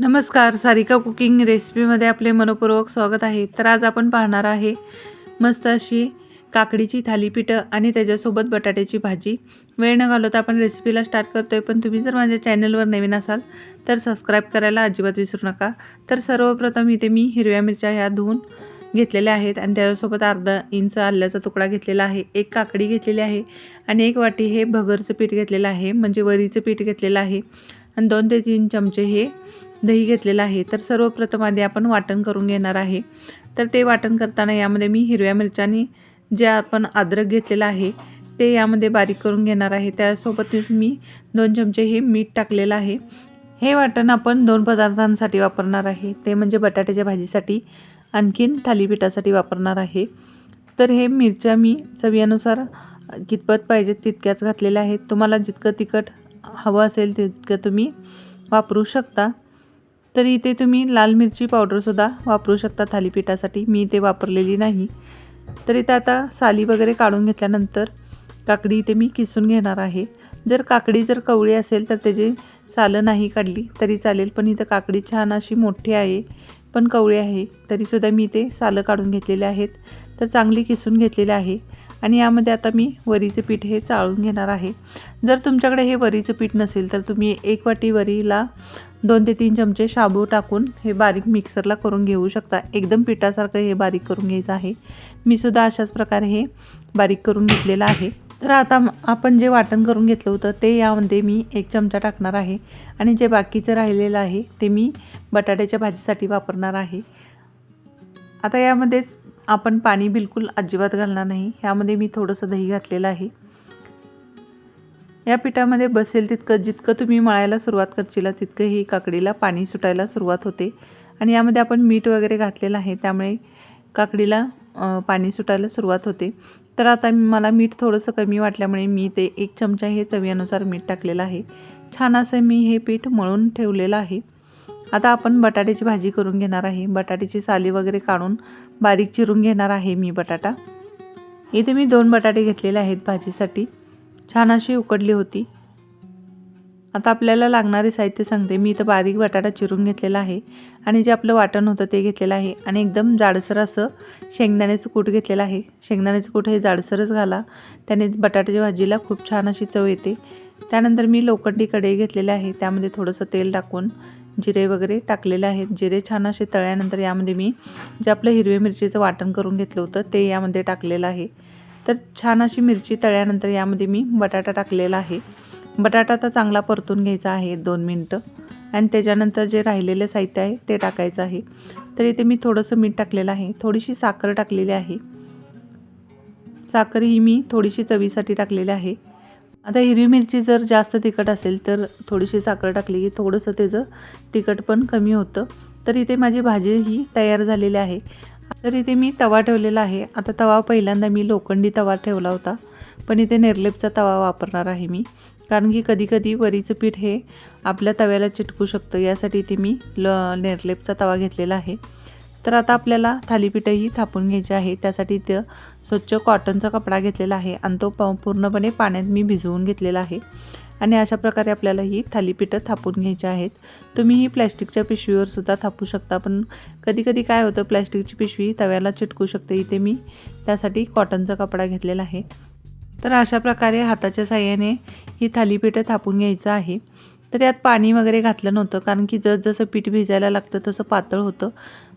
नमस्कार सारिका कुकिंग रेसिपीमध्ये आपले मनपूर्वक स्वागत आहे. तर आज आपण पाहणार आहे मस्त अशी काकडीची थालीपीठं आणि त्याच्यासोबत बटाट्याची भाजी. वेळ न घालवता आपण रेसिपीला स्टार्ट करतो आहे पण तुम्ही जर माझ्या चॅनलवर नवीन असाल तर सबस्क्राईब करायला अजिबात विसरू नका. तर सर्वप्रथम इथे मी हिरव्या मिरच्या ह्या धुवून घेतलेल्या आहेत आणि त्याच्यासोबत अर्धा इंच आल्याचा तुकडा घेतलेला आहे. एक काकडी घेतलेली आहे आणि एक वाटी हे भगरचं पीठ घेतलेलं आहे म्हणजे वरीचं पीठ घेतलेलं आहे. आणि दोन ते तीन चमचे हे दही घेतलेलं आहे. तर सर्वप्रथम आधी आपण वाटण करून घेणार आहे. तर ते वाटण करताना यामध्ये मी हिरव्या मिरच्यानी जे आपण अद्रक घेतलेलं आहे ते यामध्ये बारीक करून घेणार आहे. त्यासोबतच मी दोन चमचे हे मीठ टाकलेलं आहे. हे वाटण आपण दोन पदार्थांसाठी वापरणार आहे. ते म्हणजे बटाट्याच्या भाजीसाठी आणखीन थालीपीठासाठी वापरणार आहे. तर हे मिरच्या मी चवीनुसार कितपत पाहिजे तितक्याच घातलेल्या आहेत. तुम्हाला जितकं तिखट हवं असेल तितकं तुम्ही वापरू शकता. तर इथे तुम्ही लाल मिरची पावडरसुद्धा वापरू शकता थालीपीठासाठी. मी ते वापरलेली नाही. तर ते आता साली वगैरे काढून घेतल्यानंतर काकडी इथे मी किसून घेणार आहे. जर काकडी जर कवळी असेल तर त्याची सालं नाही काढली तरी चालेल पण इथं काकडी छान अशी मोठी आहे पण कवळी आहे तरीसुद्धा मी ते सालं काढून घेतलेले आहेत. तर चांगली किसून घेतलेले आहे. आणि यामध्ये आता मी वरीचं पीठ हे चाळून घेणार आहे. जर तुमच्याकडे हे वरीचं पीठ नसेल तर तुम्ही एक वाटी वरीला दोन ते तीन चमचे शाबू टाकून हे बारीक मिक्सरला करून घेऊ शकता. एकदम पिठासारखं हे बारीक करून घ्यायचं आहे. मी सुद्धा अशाच प्रकारे हे बारीक करून घेतलेलं आहे. तर आता आपण जे वाटण करून घेतलं होतं ते यामध्ये मी एक चमचा टाकणार आहे. आणि जे बाकीचं राहिलेलं आहे ते मी बटाट्याच्या भाजीसाठी वापरणार आहे. आता यामध्येच आपण पाणी बिलकुल अजिबात घालणार नाही. ह्यामध्ये मी थोडंसं दही घातलेलं आहे. या पिठामध्ये बसेल तितकं जितकं तुम्ही मळायला सुरुवात करशील तितकं ही काकडीला पाणी सुटायला सुरुवात होते. आणि यामध्ये आपण मीठ वगैरे घातलेलं आहे त्यामुळे काकडीला पाणी सुटायला सुरुवात होते. तर आता मला मीठ थोडंसं कमी वाटल्यामुळे मी ते एक चमचा हे चवीनुसार मीठ टाकलेलं आहे. छान असं मी हे पीठ मळून ठेवलेलं आहे. आता आपण बटाट्याची भाजी करून घेणार आहे. बटाट्याची साली वगैरे काढून बारीक चिरून घेणार आहे मी बटाटा. इथे मी दोन बटाटे घेतलेले आहेत भाजीसाठी. छान अशी उकडली होती. आता आपल्याला लागणारे साहित्य सांगते. मी इथं बारीक बटाटा चिरून घेतलेला आहे आणि जे आपलं वाटण होतं ते घेतलेलं आहे. आणि एकदम जाडसर असं शेंगदाण्याचं कूट घेतलेलं आहे. शेंगदाण्याचं कूट हे जाडसरच घाला. त्याने बटाट्याच्या भाजीला खूप छान अशी चव येते. त्यानंतर मी लोखंडी कढई घेतलेले आहे. त्यामध्ये थोडंसं तेल टाकून जिरे वगैरे टाकलेले आहेत. जिरे छान असे तळ्यानंतर यामध्ये मी जे आपलं हिरवी मिरचीचं वाटण करून घेतलं होतं ते यामध्ये टाकलेलं आहे. तर छान अशी मिरची तळ्यानंतर यामध्ये मी बटाटा टाकलेला आहे. बटाटा तर चांगला परतून घ्यायचा आहे दोन मिनटं. आणि त्याच्यानंतर जे राहिलेले साहित्य आहे ते टाकायचं आहे. तर इथे मी थोडंसं मीठ टाकलेलं आहे. थोडीशी साखर टाकलेली आहे. साखर ही मी थोडीशी चवीसाठी टाकलेली आहे. आता हिरवी मिरची जर जास्त तिखट असेल तर थोडीशी साखर टाकली की थोडंसं त्याचं तिखट पण कमी होतं. तर इथे माझी भाजी ही तयार झालेली आहे. तर इथे मी तवा ठेवलेला आहे. आता तवा पहिल्यांदा मी लोखंडी तवा ठेवला होता. पण इथे निर्लेपचा तवा वापरणार आहे मी. कारण की कधीकधी वरीचं पीठ हे आपल्या तव्याला चिटकू शकतं. यासाठी इथे मी ल निर्लेपचा तवा घेतलेला आहे. तर आता आपल्याला थालीपीठही थापून घ्यायचे आहे. त्यासाठी इथं स्वच्छ कॉटनचा कपडा घेतलेला आहे आणि तो प पूर्णपणे पाण्यात मी भिजवून घेतलेला आहे. आणि अशा प्रकारे आपल्याला ही थालीपीठं थापून घ्यायची आहेत. तुम्ही ही प्लॅस्टिकच्या पिशवीवर सुद्धा थापू शकता पण कधी कधी काय होतं प्लॅस्टिकची पिशवी तव्याला चिटकू शकते. इथे मी त्यासाठी कॉटनचा कपडा घेतलेला आहे. तर अशा प्रकारे हाताच्या साह्याने ही थालीपीठं थापून घ्यायचं आहे. तर यात पाणी वगैरे घातलं नव्हतं कारण की जसजसं पीठ भिजायला लागतं तसं पातळ होतं.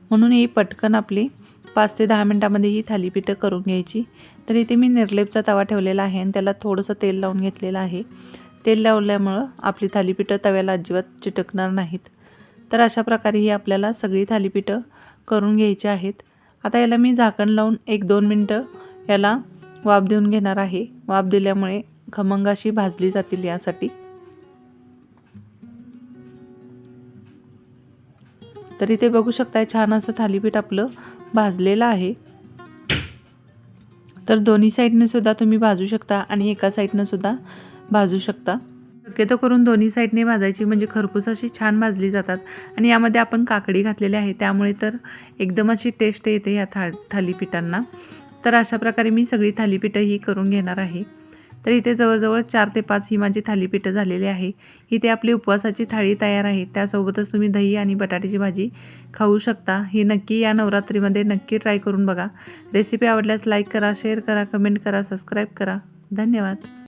म्हणून ही पटकन आपली पाच ते दहा मिनटामध्ये ही थालीपीठं करून घ्यायची. तर इथे मी निर्लेपचा तवा ठेवलेला आहे आणि त्याला थोडंसं तेल लावून घेतलेलं आहे. तेल लावल्यामुळं आपली थालीपीठं तव्याला अजिबात चिटकणार नाहीत. तर अशा प्रकारे ही आपल्याला सगळी थालीपीठं करून घ्यायची आहेत. आता याला मी झाकण लावून एक दोन मिनटं याला वाफ देऊन घेणार आहे. वाफ दिल्यामुळे खमंगाशी भाजली जातील यासाठी. तर इथे बघू शकताय छान असं थालीपीठ आपलं भाजलेलं आहे. तर दोन्ही साईडने सुद्धा तुम्ही भाजू शकता आणि एका साईडनं सुद्धा भाजू शकता. शक्यतो करून दोन्ही साईडने भाजायची म्हणजे खरपूस अशी छान भाजली जातात आणि यामध्ये आपण काकडी घातलेली आहे त्यामुळे तर एकदम अशी टेस्ट येते या था थालीपीठांना. तर अशा प्रकारे मी सगळी थालीपीठं ही करून घेणार आहे. तर इथे जवळजवळ चार ते पाच ही माझी थालीपीठं झालेली आहे. इथे आपली उपवासाची थाळी तयार आहे. त्यासोबतच तुम्ही दही आणि बटाट्याची भाजी खाऊ शकता. ही नक्की या नवरात्रीमध्ये नक्की ट्राय करून बघा. रेसिपी आवडल्यास लाईक करा शेअर करा कमेंट करा सबस्क्राईब करा. धन्यवाद.